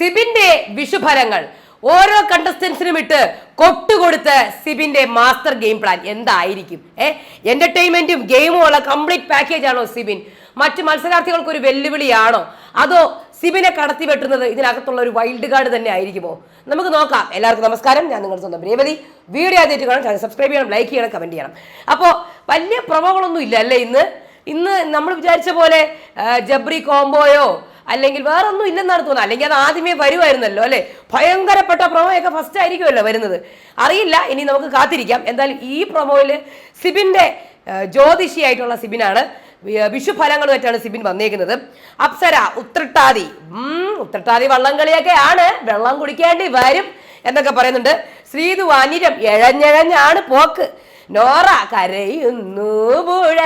സിബിന്റെ വിഷുഫലങ്ങൾ. ഓരോ കണ്ടസ്റ്റൻസിനും ഇട്ട് കൊട്ടുകൊടുത്ത് സിബിന്റെ മാസ്റ്റർ ഗെയിം പ്ലാൻ എന്തായിരിക്കും? ഏ? എന്റർടൈൻമെന്റും ഗെയിമും ഉള്ള കംപ്ലീറ്റ് പാക്കേജ് ആണോ സിബിൻ? മറ്റു മത്സരാർത്ഥികൾക്ക് ഒരു വെല്ലുവിളിയാണോ? അതോ സിബിനെ കടത്തി വെട്ടുന്നത് ഇതിനകത്തുള്ള ഒരു വൈൽഡ് കാർഡ് തന്നെ ആയിരിക്കുമോ? നമുക്ക് നോക്കാം. എല്ലാവർക്കും നമസ്കാരം. ഞാൻ നിങ്ങളുടെ സ്വന്തം രേവതി. വീഡിയോ ആദ്യമായിട്ട് കാണാൻ ചാനൽ സബ്സ്ക്രൈബ് ചെയ്യണം ലൈക്ക് ചെയ്യണം കമന്റ് ചെയ്യണം. അപ്പോൾ വലിയ പ്രമോകളൊന്നും ഇല്ല അല്ലേ ഇന്ന്? ഇന്ന് നമ്മൾ വിചാരിച്ച പോലെ ജബ്രി കോംബോയോ അല്ലെങ്കിൽ വേറെ ഒന്നും ഇല്ലെന്നാണ് തോന്നുന്നത്. അല്ലെങ്കിൽ അത് ആദ്യമേ വരുമായിരുന്നല്ലോ അല്ലെ? ഭയങ്കരപ്പെട്ട പ്രൊമോയൊക്കെ ഫസ്റ്റ് ആയിരിക്കുമല്ലോ വരുന്നത്. അറിയില്ല ഇനി നമുക്ക് കാത്തിരിക്കാം. എന്തായാലും ഈ പ്രൊമോയിൽ സിബിന്റെ ജ്യോതിഷിയായിട്ടുള്ള സിബിനാണ് വിഷുഫലങ്ങളുമായിട്ടാണ് സിബിൻ വന്നേക്കുന്നത്. അപ്സര ഉത്രട്ടാതി. ഉത്രട്ടാതി ഉത്രട്ടാതി വള്ളംകളിയൊക്കെ ആണ്. വെള്ളം കുടിക്കേണ്ടി വരും എന്നൊക്കെ പറയുന്നുണ്ട്. ശ്രീതു അനിരം എഴഞ്ഞഴഞ്ഞാണ് പോക്ക്. നോറ കരയുന്നു പുഴ.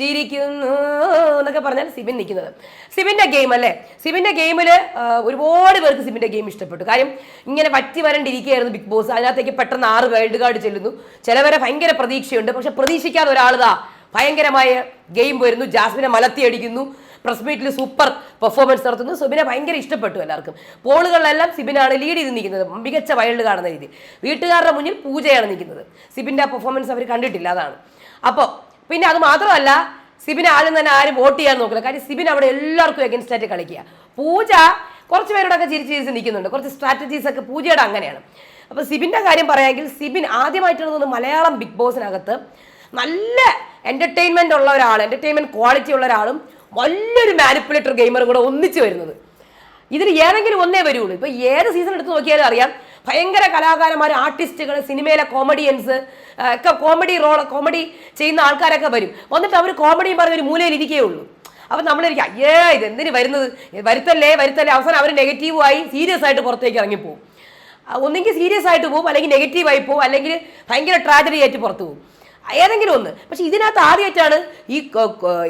ചിരിക്കുന്നു എന്നൊക്കെ പറഞ്ഞാൽ സിബിൻ നിൽക്കുന്നത്. സിബിന്റെ ഗെയിം അല്ലേ? സിബിന്റെ ഗെയിമിൽ ഒരുപാട് പേർക്ക് സിബിന്റെ ഗെയിം ഇഷ്ടപ്പെട്ടു. കാര്യം ഇങ്ങനെ വറ്റി വരണ്ടിരിക്കുകയായിരുന്നു ബിഗ് ബോസ്. അതിനകത്തേക്ക് പെട്ടെന്ന് ആറ് വേൾഡ് കാർഡ് ചെല്ലുന്നു. ചിലവരെ ഭയങ്കര പ്രതീക്ഷയുണ്ട്. പക്ഷെ പ്രതീക്ഷിക്കാതെ ഒരാളിതാ ഭയങ്കരമായ ഗെയിം വരുന്നു. ജാസ്മിനെ മലത്തി അടിക്കുന്നു. പ്രസ് മീറ്റിൽ സൂപ്പർ പെർഫോമൻസ് നടത്തുന്നു. സിബിനെ ഭയങ്കര ഇഷ്ടപ്പെട്ടു എല്ലാവർക്കും. പോളുകളിലെല്ലാം സിബിനാണ് ലീഡ് ചെയ്ത് നിൽക്കുന്നത്. മികച്ച വൈൽഡ് കാണുന്ന രീതി വീട്ടുകാരുടെ മുന്നിൽ പൂജയാണ് നിൽക്കുന്നത്. സിബിന്റെ ആ പെർഫോമൻസ് അവർ കണ്ടിട്ടില്ല അതാണ്. അപ്പോൾ പിന്നെ അത് മാത്രമല്ല സിബിനെ ആദ്യം തന്നെ ആരും വോട്ട് ചെയ്യാൻ നോക്കില്ല. കാര്യം സിബിൻ അവിടെ എല്ലാവർക്കും എഗൻസ്റ്റ് ആയിട്ട് കളിക്കുക. പൂജ കുറച്ച് പേരോടൊക്കെ ചിരിച്ച് ചിരിച്ച് നിൽക്കുന്നുണ്ട്. കുറച്ച് സ്ട്രാറ്റജീസ് ഒക്കെ പൂജയുടെ അങ്ങനെയാണ്. അപ്പോൾ സിബിന്റെ കാര്യം പറയാമെങ്കിൽ സിബിൻ ആദ്യമായിട്ടാണ് തോന്നുന്നു മലയാളം ബിഗ് ബോസിനകത്ത് നല്ല എന്റർടൈൻമെന്റ് ഉള്ള ഒരാൾ എന്റർടൈൻമെന്റ് ക്വാളിറ്റി ഉള്ള ഒരാളും വലിയൊരു മാനിപ്പുലേറ്റർ ഗെയിമറും കൂടെ ഒന്നിച്ച് വരുന്നത്. ഇതിൽ ഏതെങ്കിലും ഒന്നേ വരുള്ളൂ. ഇപ്പോൾ ഏത് സീസൺ എടുത്ത് നോക്കിയാലും അറിയാം. ഭയങ്കര കലാകാരന്മാർ ആർട്ടിസ്റ്റുകൾ സിനിമയിലെ കോമഡിയൻസ് ഒക്കെ കോമഡി റോൾ കോമഡി ചെയ്യുന്ന ആൾക്കാരൊക്കെ വരും. വന്നിട്ട് അവർ കോമഡിയും പറഞ്ഞ് ഒരു മൂലയിൽ ഇരിക്കേ ഉള്ളൂ. അപ്പം നമ്മളിരിക്കും അയ്യേ ഇത് എന്തിന് വരുന്നത്? വരുത്തല്ലേ വരുത്തല്ലേ. അവസാനം അവർ നെഗറ്റീവായി സീരിയസ് ആയിട്ട് പുറത്തേക്ക് ഇറങ്ങിപ്പോവും. ഒന്നെങ്കിൽ സീരിയസ് ആയിട്ട് പോകും അല്ലെങ്കിൽ നെഗറ്റീവായി പോകും അല്ലെങ്കിൽ ഭയങ്കര ട്രാജഡി ആയിട്ട് പുറത്തു പോകും ഏതെങ്കിലും ഒന്ന്. പക്ഷെ ഇതിനകത്ത് ആദ്യമായിട്ടാണ് ഈ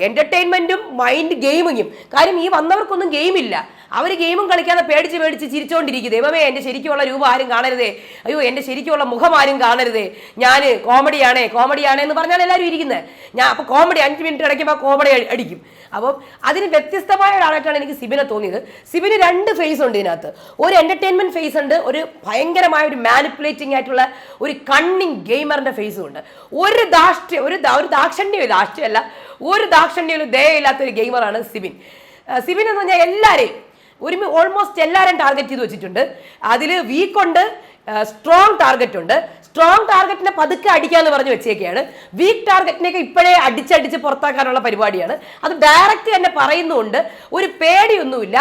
എന്റർടൈൻമെന്റും മൈൻഡ് ഗെയിമിങ്ങും കാര്യം ഈ വന്നവർക്കൊന്നും ഗെയിമില്ല അവർ ഗെയിമും കളിക്കാതെ പേടിച്ച് പേടിച്ച് ചിരിച്ചുകൊണ്ടിരിക്കും ദൈവമേ എന്റെ ശരിക്കുള്ള രൂപം ആരും കാണരുതേ. അയ്യോ എന്റെ ശരിക്കുള്ള മുഖം ആരും കാണരുതേ. ഞാൻ കോമഡിയാണേ കോമഡിയാണേ എന്ന് പറഞ്ഞാൽ എല്ലാവരും ഇരിക്കുന്നത്. ഞാൻ അപ്പോൾ കോമഡി അഞ്ച് മിനിറ്റ് അടയ്ക്കുമ്പോൾ കോമഡി അടിക്കും. അപ്പം അതിന് വ്യത്യസ്തമായ ഒരാളായിട്ടാണ് എനിക്ക് സിബിനെ തോന്നിയത്. സിബിന് രണ്ട് ഫേസ് ഉണ്ട് ഇതിനകത്ത്. ഒരു എന്റർടൈൻമെന്റ് ഫേസ് ഉണ്ട് ഒരു ഭയങ്കരമായ ഒരു മാനിപ്പുലേറ്റിംഗ് ആയിട്ടുള്ള ഒരു കണ്ണിങ് ഗെയിമറിന്റെ ഫേസും ഉണ്ട്. ഒരു ദാഷ്ട്യം ഒരു ഒരു ദാക്ഷണ്യം ദാഷ്ട്യമല്ല. ഒരു ദാക്ഷണ്യവും ദയയില്ലാത്ത ഒരു ഗെയിമറാണ് സിബിൻ. സിബിൻ എന്ന് പറഞ്ഞാൽ എല്ലാവരെയും ഒരു ഓൾമോസ്റ്റ് എല്ലാവരും ടാർഗറ്റ് ചെയ്ത് വെച്ചിട്ടുണ്ട്. അതിൽ വീക്കുണ്ട് സ്ട്രോങ് ടാർഗറ്റ് ഉണ്ട്. സ്ട്രോങ് ടാർഗറ്റിനെ പതുക്കെ അടിക്കാന്ന് പറഞ്ഞു വെച്ചേക്കാണ് വീക്ക് ടാർഗറ്റിനെയൊക്കെ ഇപ്പോഴേ അടിച്ചടിച്ച് പുറത്താക്കാനുള്ള പരിപാടിയാണ്. അത് ഡയറക്റ്റ് തന്നെ പറയുന്നുണ്ട്. ഒരു പേടിയൊന്നുമില്ല.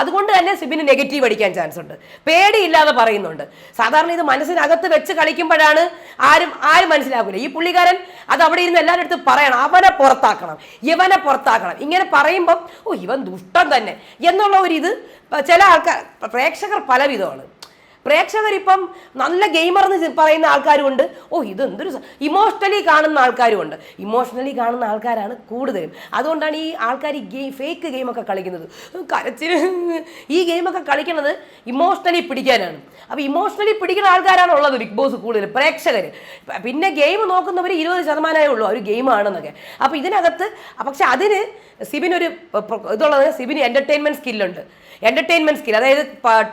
അതുകൊണ്ട് തന്നെ സിബിന് നെഗറ്റീവ് അടിക്കാൻ ചാൻസ് ഉണ്ട്. പേടിയില്ലാതെ പറയുന്നുണ്ട്. സാധാരണ ഇത് മനസ്സിനകത്ത് വെച്ച് കളിക്കുമ്പോഴാണ് ആരും ആരും മനസ്സിലാക്കില്ല ഈ പുള്ളിക്കാരൻ അത് അവിടെ ഇരുന്ന് എല്ലാവരുടെ അടുത്ത് പറയണം. അവനെ പുറത്താക്കണം. ഇവനെ പുറത്താക്കണം. ഇങ്ങനെ പറയുമ്പം ഓ ഇവൻ ദുഷ്ടം തന്നെ. എന്നുള്ള ഒരു ഇത് ചില ആൾക്കാർ പ്രേക്ഷകർ പല പലവിധമാണ്. പ്രേക്ഷകർ ഇപ്പം നല്ല ഗെയിമർ എന്ന് പറയുന്ന ആൾക്കാരും ഉണ്ട് ഓ ഇതെന്തൊരു ഇമോഷണലി കാണുന്ന ആൾക്കാരും ഉണ്ട് ഇമോഷണലി കാണുന്ന ആൾക്കാരാണ് കൂടുതലും. അതുകൊണ്ടാണ് ഈ ആൾക്കാർ ഈ ഗെയിം ഫേക്ക് ഗെയിമൊക്കെ കളിക്കുന്നത്. കരച്ചിൽ ഈ ഗെയിമൊക്കെ കളിക്കുന്നത് ഇമോഷണലി പിടിക്കാനാണ്. അപ്പോൾ ഇമോഷണലി പിടിക്കുന്ന ആൾക്കാരാണ് ഉള്ളത് ബിഗ് ബോസ് കൂടുതൽ പ്രേക്ഷകർ പിന്നെ ഗെയിം നോക്കുന്നവർ ഇരുപത് ശതമാനമേ ഉള്ളൂ. ഒരു ഗെയിമാണെന്നൊക്കെ. അപ്പോൾ ഇതിനകത്ത് പക്ഷെ അതിന് സിബിനൊരു ഇതുള്ളത് സിബിന് എന്റർടൈൻമെന്റ് സ്കില്ലുണ്ട് എന്റർടൈൻമെന്റ് സ്കിൽ അതായത്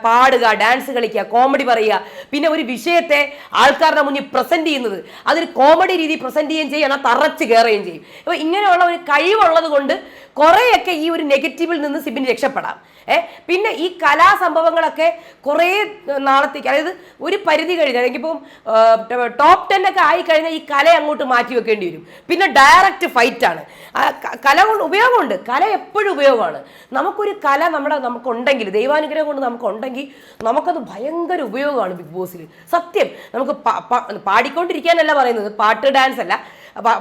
പാടുക ഡാൻസ് കളിക്കുക കോമഡി പറയുക പിന്നെ ഒരു വിഷയത്തെ ആൾക്കാരുടെ മുന്നിൽ പ്രസന്റ് ചെയ്യുന്നത്. അതൊരു കോമഡി രീതി പ്രസന്റ് ചെയ്യുകയും ചെയ്യും എന്നാൽ തറച്ച് കയറുകയും ചെയ്യും. അപ്പോൾ ഇങ്ങനെയുള്ള ഒരു കഴിവുള്ളത് കൊണ്ട് കുറേയൊക്കെ ഈ ഒരു നെഗറ്റീവിൽ നിന്ന് സിബിന് രക്ഷപ്പെടാം. ഏ പിന്നെ ഈ കലാസംഭവങ്ങളൊക്കെ കുറേ നാളത്തേക്ക് അതായത് ഒരു പരിധി കഴിഞ്ഞാൽ ഇപ്പം ടോപ്പ് ടെൻ ഒക്കെ ആയി കഴിഞ്ഞാൽ ഈ കല അങ്ങോട്ട് മാറ്റി വെക്കേണ്ടി വരും. പിന്നെ ഡയറക്റ്റ് ഫൈറ്റ് ആണ്. കല കൊണ്ട് ഉപയോഗമുണ്ട്. കല എപ്പോഴും ഉപയോഗമാണ്. നമുക്കൊരു കല നമ്മുടെ നമുക്കുണ്ടെങ്കിൽ ദൈവാനുഗ്രഹം കൊണ്ട് നമുക്കുണ്ടെങ്കിൽ നമുക്കത് ഭയങ്കര ഉപയോഗമാണ് ബിഗ് ബോസിൽ സത്യം നമുക്ക് പാടിക്കൊണ്ടിരിക്കാനല്ല പറയുന്നത്. പാട്ട് ഡാൻസ് അല്ല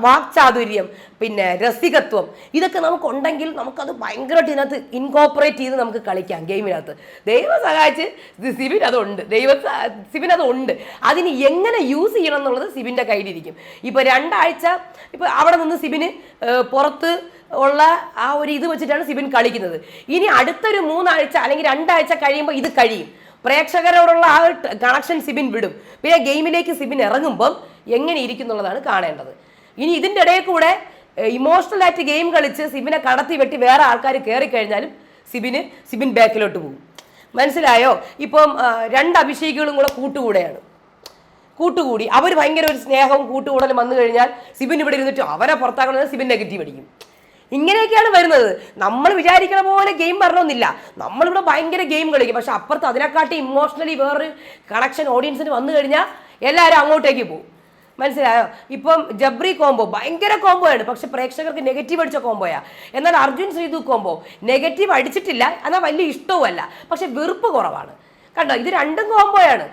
വാക്ചാതുര്യം പിന്നെ രസികത്വം. ഇതൊക്കെ നമുക്കുണ്ടെങ്കിൽ നമുക്കത് ഭയങ്കരമായിട്ട് ഇതിനകത്ത് ഇൻകോപ്പറേറ്റ് ചെയ്ത് നമുക്ക് കളിക്കാം ഗെയിമിനകത്ത്. ദൈവം സഹായിച്ച് സിബിൻ അതുണ്ട്. ദൈവ സിബിൻ അതുണ്ട്. അതിന് എങ്ങനെ യൂസ് ചെയ്യണം എന്നുള്ളത് സിബിന്റെ കയ്യിലിരിക്കും. ഇപ്പോൾ രണ്ടാഴ്ച ഇപ്പോൾ അവിടെ നിന്ന് സിബിന് പുറത്ത് ഉള്ള ആ ഒരു ഇത് വെച്ചിട്ടാണ് സിബിൻ കളിക്കുന്നത്. ഇനി അടുത്തൊരു മൂന്നാഴ്ച അല്ലെങ്കിൽ രണ്ടാഴ്ച കഴിയുമ്പോൾ ഇത് കഴിയും. പ്രേക്ഷകരോടുള്ള ആ കണക്ഷൻ സിബിൻ വിടും. പിന്നെ ഗെയിമിലേക്ക് സിബിൻ ഇറങ്ങുമ്പം എങ്ങനെ ഇരിക്കും എന്നുള്ളതാണ് കാണേണ്ടത്. ഇനി ഇതിന്റെ ഇടയിൽ കൂടെ ഇമോഷണൽ ആയിട്ട് ഗെയിം കളിച്ച് സിബിനെ കടത്തി വെട്ടി വേറെ ആൾക്കാർ കയറി കഴിഞ്ഞാലും സിബിന് സിബിൻ ബാക്കിലോട്ട് പോകും. മനസ്സിലായോ? ഇപ്പം രണ്ട് അഭിഷേകുകളും കൂടെ കൂട്ടുകൂടെയാണ്. കൂട്ടുകൂടി. അവർ ഭയങ്കര ഒരു സ്നേഹവും കൂട്ടുകൂടലും വന്നു കഴിഞ്ഞാൽ സിബിൻ ഇവിടെ ഇരുന്നിട്ട് അവരെ പുറത്താക്കണമെന്ന് സിബിൻ നെഗറ്റീവ് അടിക്കും. ഇങ്ങനെയൊക്കെയാണ് വരുന്നത്. നമ്മൾ വിചാരിക്കണ പോലെ ഗെയിം വരണമെന്നില്ല. നമ്മളിവിടെ ഭയങ്കര ഗെയിം കളിക്കും. പക്ഷെ അപ്പുറത്ത് അതിനെക്കാട്ടി ഇമോഷണലി വേറൊരു കണക്ഷൻ ഓഡിയൻസിന് വന്നു കഴിഞ്ഞാൽ എല്ലാവരും അങ്ങോട്ടേക്ക് പോകും. മനസ്സിലായോ? ഇപ്പം ജബ്രി കോംബോ ഭയങ്കര കോംബോയാണ് പക്ഷെ പ്രേക്ഷകർക്ക് നെഗറ്റീവ് അടിച്ച കോംബോയാ എന്നാൽ അർജുൻ ശ്രീതു കോംബോ നെഗറ്റീവ് അടിച്ചിട്ടില്ല. എന്നാൽ വലിയ ഇഷ്ടവുമല്ല. പക്ഷെ വെറുപ്പ് കുറവാണ്. കണ്ടോ? ഇത് രണ്ടും കോംബോയാണ്.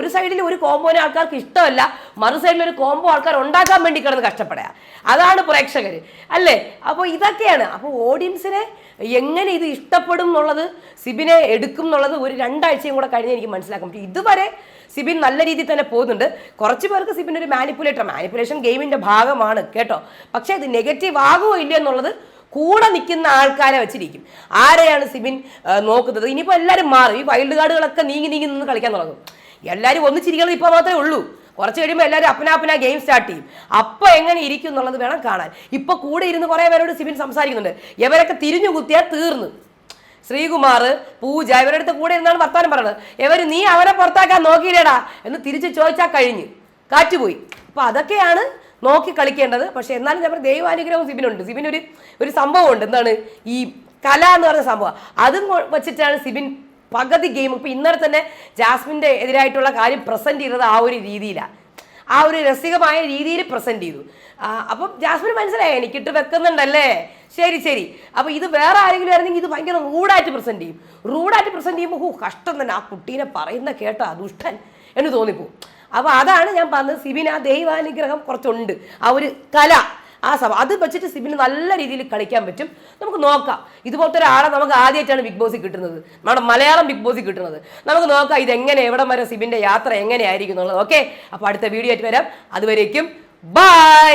ഒരു സൈഡിൽ ഒരു കോംബോനെ ആൾക്കാർക്ക് ഇഷ്ടമല്ല മറു സൈഡിൽ ഒരു കോംബോ ആൾക്കാർ ഉണ്ടാക്കാൻ വേണ്ടി കിടന്ന് കഷ്ടപ്പെടുക അതാണ് പ്രേക്ഷകർ അല്ലേ? അപ്പോൾ ഇതൊക്കെയാണ്. അപ്പോൾ ഓഡിയൻസിനെ എങ്ങനെ ഇത് ഇഷ്ടപ്പെടും എന്നുള്ളത് സിബിനെ എടുക്കും എന്നുള്ളത് ഒരു രണ്ടാഴ്ചയും കൂടെ കഴിഞ്ഞ് എനിക്ക് മനസ്സിലാക്കാൻ പറ്റും. ഇതുവരെ സിബിൻ നല്ല രീതിയിൽ തന്നെ പോകുന്നുണ്ട്. കുറച്ച് പേർക്ക് സിബിൻ ഒരു മാനിപ്പുലേറ്റർ മാനിപ്പുലേഷൻ ഗെയിമിന്റെ ഭാഗമാണ് കേട്ടോ. പക്ഷേ ഇത് നെഗറ്റീവ് ആകുമോ ഇല്ലയോ എന്നുള്ളത് കൂടെ നിൽക്കുന്ന ആൾക്കാരെ വെച്ചിരിക്കും. ആരെയാണ് സിബിൻ നോക്കുന്നത്? ഇനിയിപ്പോൾ എല്ലാവരും മാറും. ഈ വൈൽഡ് കാർഡുകളൊക്കെ നീങ്ങി നീങ്ങി നിന്ന് കളിക്കാൻ തുടങ്ങും. എല്ലാവരും ഒന്നിച്ചിരിക്കുന്നത് ഇപ്പോൾ മാത്രമേ ഉള്ളൂ. കുറച്ച് കഴിയുമ്പോൾ എല്ലാവരും അപ്പനാപ്പന ഗെയിം സ്റ്റാർട്ട് ചെയ്യും. അപ്പോൾ എങ്ങനെ ഇരിക്കും എന്നുള്ളത് വേണം കാണാൻ. ഇപ്പോൾ കൂടെ ഇരുന്ന് കുറേ പേരോട് സിബിൻ സംസാരിക്കുന്നുണ്ട്. ഇവരൊക്കെ തിരിഞ്ഞു കുത്തിയാൽ തീർന്നു. ശ്രീകുമാർ പൂജ ഇവരുടെ അടുത്ത് കൂടെ ഇരുന്നാണ് വർത്തമാനം പറയുന്നത് ഇവർ നീ അവരെ പുറത്താക്കാൻ നോക്കിയില്ലേടാ? എന്ന് തിരിച്ച് ചോദിച്ചാൽ കഴിഞ്ഞ്. കാറ്റുപോയി. അപ്പോൾ അതൊക്കെയാണ് നോക്കി കളിക്കേണ്ടത്. പക്ഷെ എന്നാലും ഞാൻ പറഞ്ഞു ദൈവാനുഗ്രഹവും സിബിനുണ്ട്. സിബിൻ ഒരു ഒരു സംഭവമുണ്ട്. എന്താണ്? ഈ കല എന്ന് പറഞ്ഞ സംഭവം. അതും വെച്ചിട്ടാണ് സിബിൻ പകുതി ഗെയിം. ഇപ്പൊ ഇന്നലെ തന്നെ ജാസ്മിന്റെ എതിരായിട്ടുള്ള കാര്യം പ്രസന്റ് ചെയ്തത് ആ ഒരു രീതിയിലാണ് ആ ഒരു രസികമായ രീതിയിൽ പ്രസന്റ് ചെയ്തു. അപ്പം ജാസ്മിന് മനസ്സിലായി എനിക്കിട്ട് വെക്കുന്നുണ്ടല്ലേ? ശരി ശരി. അപ്പോൾ ഇത് വേറെ ആരെങ്കിലും ആയിരുന്നെങ്കിൽ ഇത് ഭയങ്കര റൂഡായിട്ട് പ്രസന്റ് ചെയ്യും. റൂഡായിട്ട് പ്രസന്റ് ചെയ്യുമ്പോൾ ഹൂ കഷ്ടം തന്നെ. ആ കുട്ടീനെ പറയുന്ന കേട്ടോ ദുഷ്ടൻ എന്ന് തോന്നിപ്പോവും. അപ്പൊ അതാണ് ഞാൻ പറഞ്ഞത് സിബിന് ആ ദൈവാനുഗ്രഹം കുറച്ചുണ്ട്. ആ ഒരു കല ആ സഭ. അത് വെച്ചിട്ട് സിബിന് നല്ല രീതിയിൽ കളിക്കാൻ പറ്റും. നമുക്ക് നോക്കാം. ഇതുപോലത്തെ ഒരാളെ നമുക്ക് ആദ്യമായിട്ടാണ് ബിഗ് ബോസിൽ കിട്ടുന്നത്. നമ്മുടെ മലയാളം ബിഗ് ബോസിൽ കിട്ടുന്നത്. നമുക്ക് നോക്കാം ഇതെങ്ങനെ എവിടം വരെ സിബിന്റെ യാത്ര എങ്ങനെയായിരിക്കും എന്നുള്ളത്. ഓക്കെ അപ്പോൾ അടുത്ത വീഡിയോ ആയിട്ട് വരാം. അതുവരേക്കും ബൈ